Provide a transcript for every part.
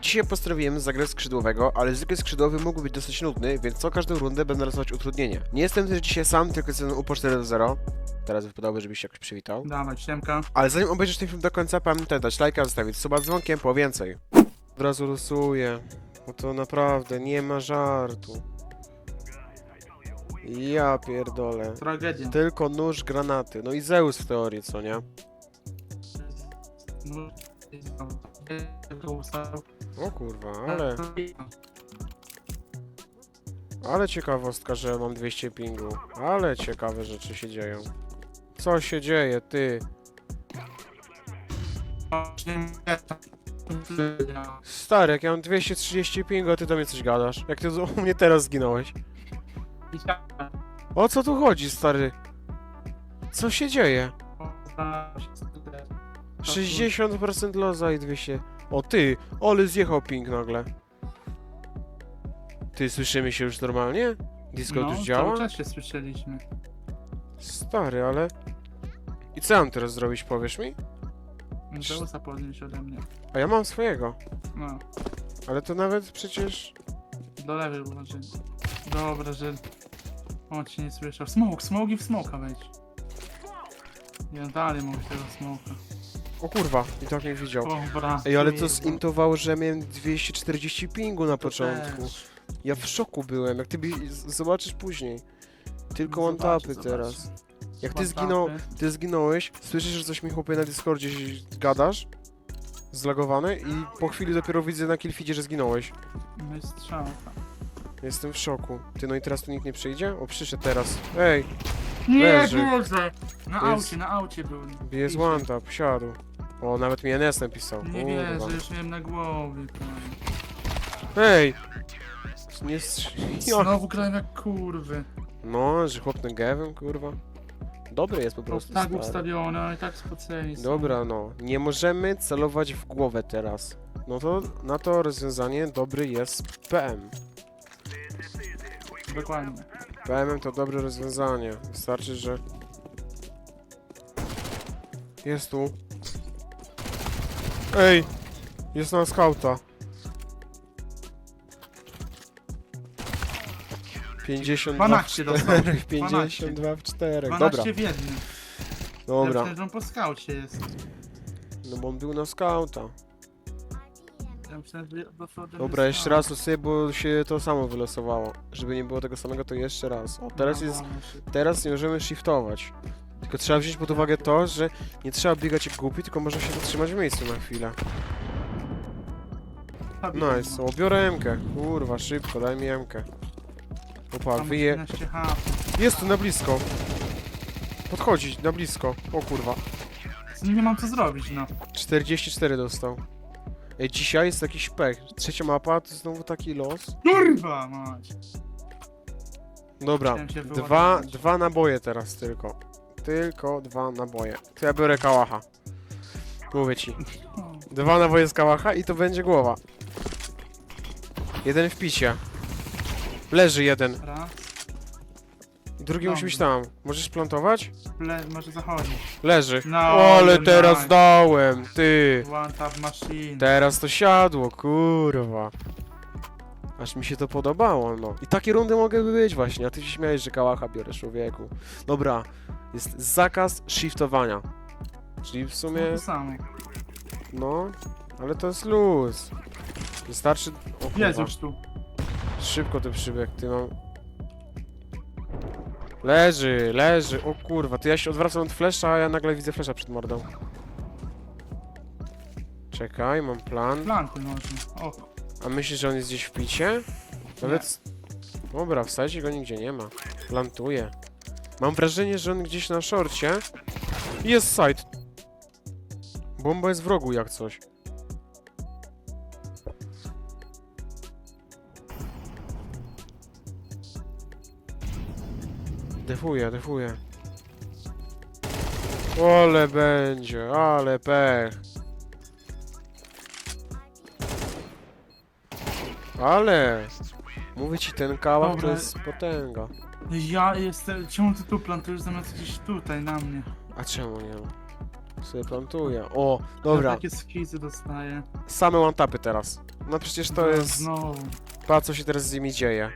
Dzisiaj postanowiłem zagrać skrzydłowego, ale zwykły skrzydłowy mógł być dosyć nudny, więc co każdą rundę będę rysować utrudnienia. Nie jestem też dzisiaj sam, tylko jestem UPO 4.0. Teraz wypadałoby, żebyś się jakoś przywitał. Dawaj, siemka. Ale zanim obejrzysz ten film do końca, pamiętaj dać lajka, zostawić suba z dzwonkiem po więcej. Od razu losuję, bo to naprawdę nie ma żartu. Ja pierdolę. Tragedia. Tylko nóż, granaty. No i Zeus w teorii, co nie? No. O kurwa, ale... Ale ciekawostka, że mam 200 pingu. Ale ciekawe rzeczy się dzieją. Co się dzieje, ty? Stary, jak ja mam 230 pingu, a ty do mnie coś gadasz. Jak ty u mnie teraz zginąłeś? O co tu chodzi, stary? Co się dzieje? 60% loza i 200... O ty, Oli zjechał ping nagle. Ty, słyszymy się już normalnie? Discord no, już działa? cały czas się słyszeliśmy. Stary, ale... I co mam teraz zrobić, powiesz mi? Zeusa podnieść ode mnie. A ja mam swojego. No, Ale to nawet przecież... do lewej uważaj. Dobra, że... O, cię nie słyszał. Smoke, smoke i w smoka wejdź. Ja dalej mówię tego smoka. O kurwa, i tak nie widział. O, bra. Ej, ale to zintowało, że miałem 240 pingu na początku. Też. Ja w szoku byłem, jak ty bi- z- zobaczysz później. Tylko No one zobaczę, tapy zobaczę. teraz. Jak ty One zginął, tapy. ty zginąłeś, słyszysz, że coś mi chłopie na Discordzie gadasz? Zlagowany i po chwili dopiero widzę na killfeedzie, że zginąłeś. No i strzałka. Jestem w szoku. Ty, no i teraz tu nikt nie przyjdzie? O, przyszedł teraz. Ej, Nie, Leży. Na jest- aucie, na aucie był. jest one tap, siadł. O, nawet mi NS napisał. Nie Kurwa. wierzę, już miałem na głowie. prawie. Ej! Nie strz-. Znowu grałem jak kurwy. No, że chłop gewem, kurwa. Dobry jest po To prostu. tak stary. ustawione, ale tak spoceni są. Dobra, no. Nie możemy celować w głowę teraz. No to na to rozwiązanie dobry jest PM. Dokładnie. PM to dobre rozwiązanie. Wystarczy, że... Jest tu. Ej! Jest na skauta. 52 w 12 dostał. 4, 52 w 4. 12 Dobra, w jednym. dobra. Myślałem, że on po skaucie jest. No bo on był na skauta. Ja myślałem, że Dobra, jeszcze raz losuję, bo się to samo wylosowało. Żeby nie było tego samego, to jeszcze raz. O, teraz jest... Teraz nie możemy shiftować. Tylko trzeba wziąć pod uwagę to, że nie trzeba biegać jak głupi, tylko można się zatrzymać w miejscu na chwilę. Nice, o biorę MK. Kurwa, szybko, daj mi MK. Opa, wyje... 13 HP. Jest tu na blisko. Podchodzi, na blisko. O kurwa. Nie mam co zrobić, no. 44 dostał. Ej, dzisiaj jest jakiś pech. Trzecia mapa, to znowu taki los. Kurwa, mać. Dobra, Chciałem się dwa, wyładować. dwa naboje teraz tylko. Tylko dwa naboje. To ja biorę kałacha. Mówię ci. Dwa naboje z kałacha i to będzie głowa. Jeden w picie. Leży jeden. Drugi musi być tam. Możesz plantować? Le może zachodzić. Leży. No, ale no teraz dałem, ty. One tap machine. Teraz to siadło, kurwa. Aż mi się to podobało, no. I takie rundy mogę być właśnie, a ty się śmiałeś, że kałacha biorę człowieku. Dobra, jest zakaz shiftowania. Czyli w sumie, No to samo. no, ale to jest luz. Wystarczy... O kurwa, już tu. szybko ten przybieg, ty mam... Leży, leży, o kurwa, ty ja się odwracam od flesza, a ja nagle widzę flesza przed mordą. Czekaj, mam plan. Planty można. O, A myślisz, że on jest gdzieś w picie? Nawet... Dobra, w sajcie go nigdzie nie ma. Plantuje. Mam wrażenie, że on gdzieś na szorcie. Jest site. Bomba jest w rogu jak coś. Defuję, defuję. Ale będzie, ale pech. Ale! Mówię ci, ten kałach to Dobra. jest potęga. ja jestem... Czemu ty tu plantujesz zamiast gdzieś tutaj na mnie? A czemu nie? Sobie plantuję. O, Ja dobra. takie skizy dostaję. Same one-tapy teraz. No przecież to jest... Znowu. Pa, co się teraz z nimi dzieje.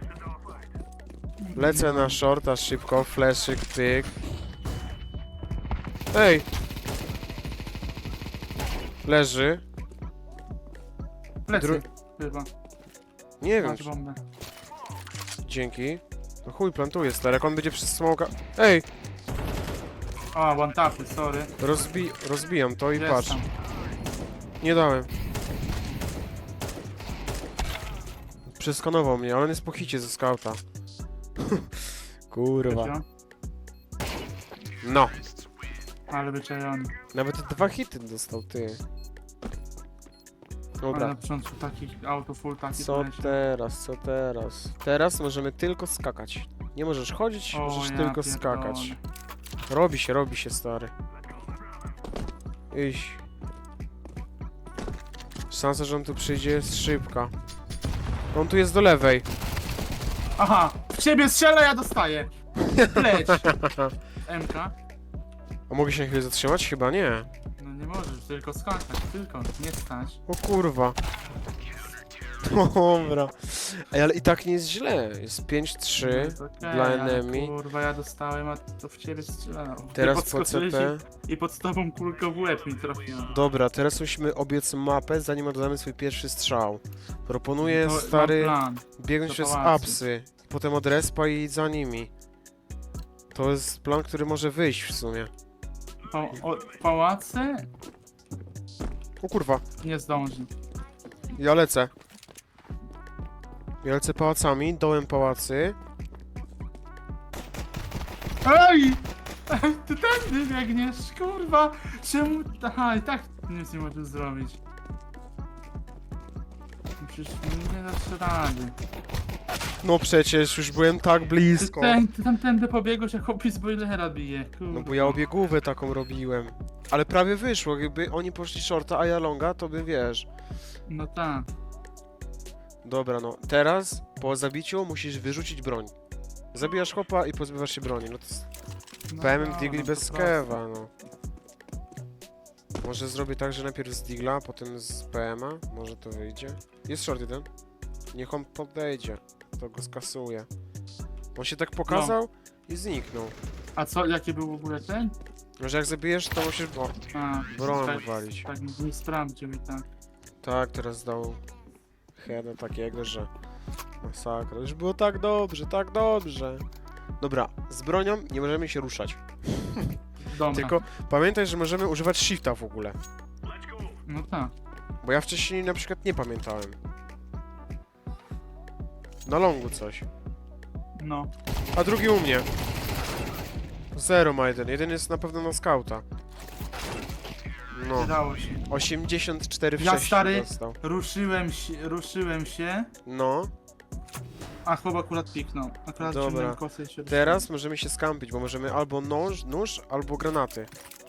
Lecę na shorta szybko, fleszyk, pyk. Ej! Leży. Plecy, Dru- chyba. Nie wiem, bombę. dzięki. No chuj, plantuje stary, jak on będzie przez smoka... Ej! A, one tapy, sorry. Rozbi rozbijam to i Jest patrz. tam. Nie dałem. Przeskanował mnie, ale on jest po hicie ze skauta. Kurwa. No. Ale wyczajony. Nawet dwa hity dostał, ty. Ale Dobra. na początku takich auto full taki Co poleci. teraz, co teraz? Teraz możemy tylko skakać. Nie możesz chodzić, O, możesz ja tylko pierdolę. skakać. Robi się, robi się, stary. Iść. Szansa, że on tu przyjdzie jest szybka. On tu jest do lewej. Aha! W ciebie strzela, ja dostaję! Leć! MK? A mogę się na chwilę zatrzymać? Chyba nie. No nie możesz, tylko skakać, tylko, nie stać. O kurwa. Dobra. Ej, ale i tak nie jest źle. Jest 5-3 No okej, dla ale enemy. Kurwa, ja dostałem, a to w ciebie strzelało. Ty Teraz po podskoczyłeś CP. I, I pod tobą kulkę w łeb mi trafiła. Dobra, teraz musimy obiec mapę, zanim oddamy swój pierwszy strzał. Proponuję, To stary, Mam plan. biegnąć do przez pałacu. apsy. Potem od respa i za nimi. To jest plan, który może wyjść w sumie. Pa o, pałace? O kurwa, Nie zdąży. ja lecę. Ja lecę pałacami, dołem pałacy. Ej! Ty tędy biegniesz, kurwa! Czemu? Aha, i tak nic nie możesz zrobić. Przecież nie dasz rady. No przecież, już byłem tak blisko. ten, ty tam tędy pobiegłeś, jak z boilera bije. Kurwa. No bo ja obiegówę taką robiłem. Ale prawie wyszło, jakby oni poszli shorta, a ja longa, to by wiesz. No tak. Dobra, no teraz po zabiciu musisz wyrzucić broń. Zabijasz chłopa i pozbywasz się broni. No to jest No PM dobra, Digli to bez proste. kewa, no. Może zrobię tak, że najpierw z Digla, potem z PM-a. Może to wyjdzie. Jest short jeden. Niech on podejdzie. To go skasuje. On się tak pokazał i zniknął. A co, jaki był w ogóle ten? Może jak zabijesz, to musisz... O, A, Broń tak, walić. Tak, nie sprawdził i tak. tak, teraz dał heada takiego, że masakra. Już było tak dobrze, tak dobrze. Dobra, z bronią nie możemy się ruszać. Dobra. Tylko pamiętaj, że możemy używać shifta w ogóle. No tak. Bo ja wcześniej na przykład nie pamiętałem. Na longu coś. No. A drugi u mnie. Zero ma jeden. Jeden jest na pewno na skauta. No. Wydało się. 84 w Ja, 6 stary- dostał. Ruszyłem się, ruszyłem się, No. a chłop akurat piknął. Akurat Dobra. ciągnąłem kosę i się. Teraz możemy się skampić, bo możemy albo nóż, nóż albo granaty.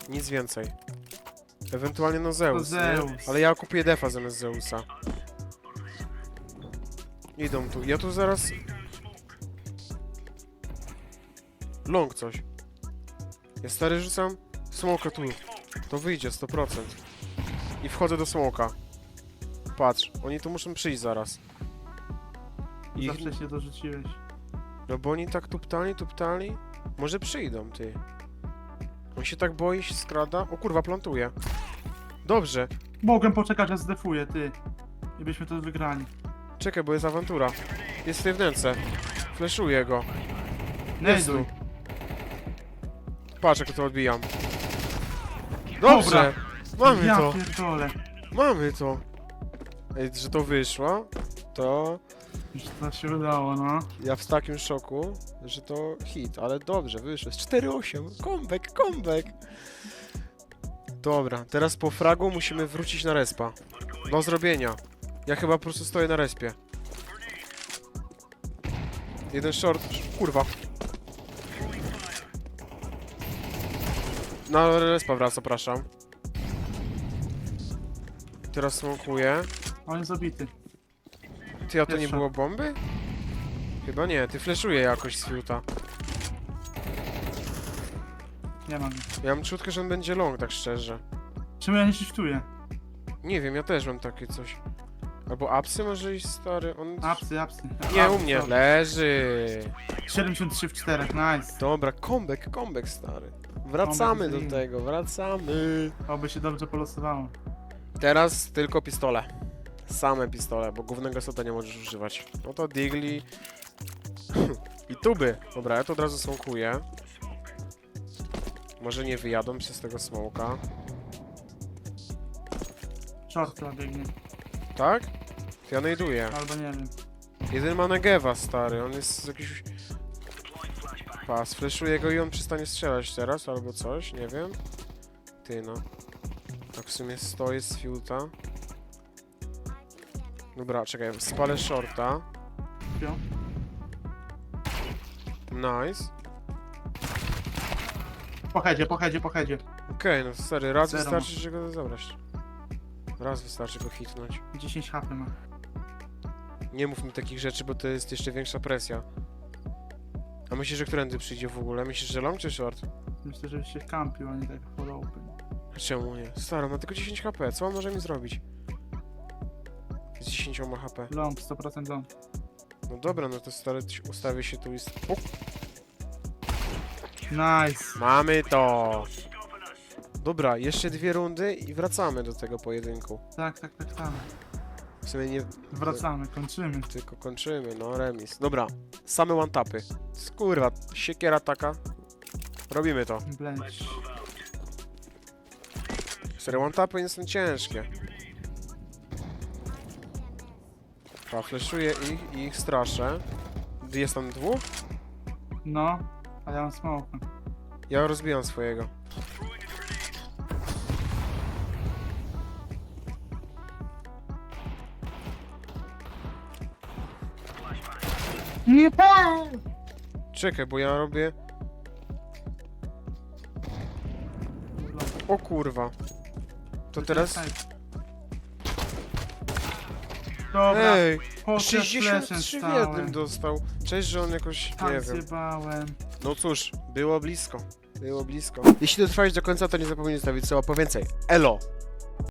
Nic więcej. Ewentualnie no Zeus, nie? Zeus. Ale ja kupię defa zamiast Zeusa. Idą tu. Ja tu zaraz... Long coś. Ja stary rzucam smoka tu. To wyjdzie 100%. I wchodzę do smoka. Patrz, oni tu muszą przyjść zaraz. Za Ich, wcześnie dorzuciłeś. no bo oni tak tuptali, tuptali. Może przyjdą, ty. On się tak boi, się skrada. O kurwa, plantuje. Dobrze. Mogłem poczekać, aż zdefuje, ty. I byśmy to wygrali. Czekaj, bo jest awantura. Jest tutaj wnęce. Fleszuję go. Jest tu. Nejduj. Patrz, jak to odbijam. Dobrze. Mamy ja to. pierdolę. Mamy to. Ej, że to wyszło, to Już to się udało, no. ja w takim szoku, że to hit, ale dobrze, wyszło. Jest 4-8. Comeback, comeback. Dobra, teraz po fragu musimy wrócić na respa. Do zrobienia. Ja chyba po prostu stoję na respie. Jeden short. Kurwa. Na respa wraca, przepraszam. Teraz smokuję. On jest zabity. Ty, a to nie Pierwsza. było bomby? Chyba nie, ty fleszuje jakoś z fiuta. Nie mam. Ja mam czutkę, że on będzie long, tak szczerze. Czemu ja nie shiftuję? Nie wiem, ja też mam takie coś. Albo apsy może iść stary? On... Apsy, apsy. Nie, u mnie. Leży. 73 w 4, nice. Dobra, comeback, comeback stary. Wracamy Comeback do z tego, wracamy. Oby się dobrze polosowało. Teraz tylko pistole. Same pistole, bo głównego seta nie możesz używać. No to digli. I tuby. Dobra, ja to od razu smokuję. Może nie wyjadą przez tego smoka. Short biegnie. Tak? Ja najduję. Albo nie wiem. Jeden ma Negewa, stary. On jest jakiś... Pa, sfleszuję go i on przestanie strzelać teraz, albo coś, nie wiem. Ty no. Tak w sumie stoję z fiuta. Dobra, czekaj, spalę shorta. Pio. Nice. Po headzie, po headzie, po headzie. Okej, no stary, raz Zero wystarczy, że go zabrać. Raz wystarczy go hitnąć. 10 HP ma. Nie mów mi takich rzeczy, bo to jest jeszcze większa presja. A myślisz, że którędy przyjdzie w ogóle? Myślisz, że long czy short? Myślę, że się kampił, a nie tak full open. A Czemu nie? Stary, ma tylko 10 HP, co on może mi zrobić? Z 10 HP. Long, 100% long. No dobra, no to stary, ustawię się tu i... Nice. mamy to! Dobra, jeszcze dwie rundy i wracamy do tego pojedynku. Tak, tak, tak, tak. W sumie nie... Wracamy, kończymy. Tylko kończymy, no remis. Dobra, same one-tapy. Skurwa, siekiera taka. Robimy to. Bleć. Serio, one-tapy nie są ciężkie. Pa, fleszuję ich i ich straszę. Jest tam dwóch? No, a ja mam smoke. Ja rozbijam swojego. Czekaj, bo ja robię... O kurwa. To teraz... Dobra, Ej, po 63 w jednym dostał. Cześć, że on jakoś... Nie Tak wiem. zjebałem. No cóż, było blisko. Było blisko. Jeśli dotrwałeś do końca, to nie zapomnij zostawić słowa po więcej. Elo!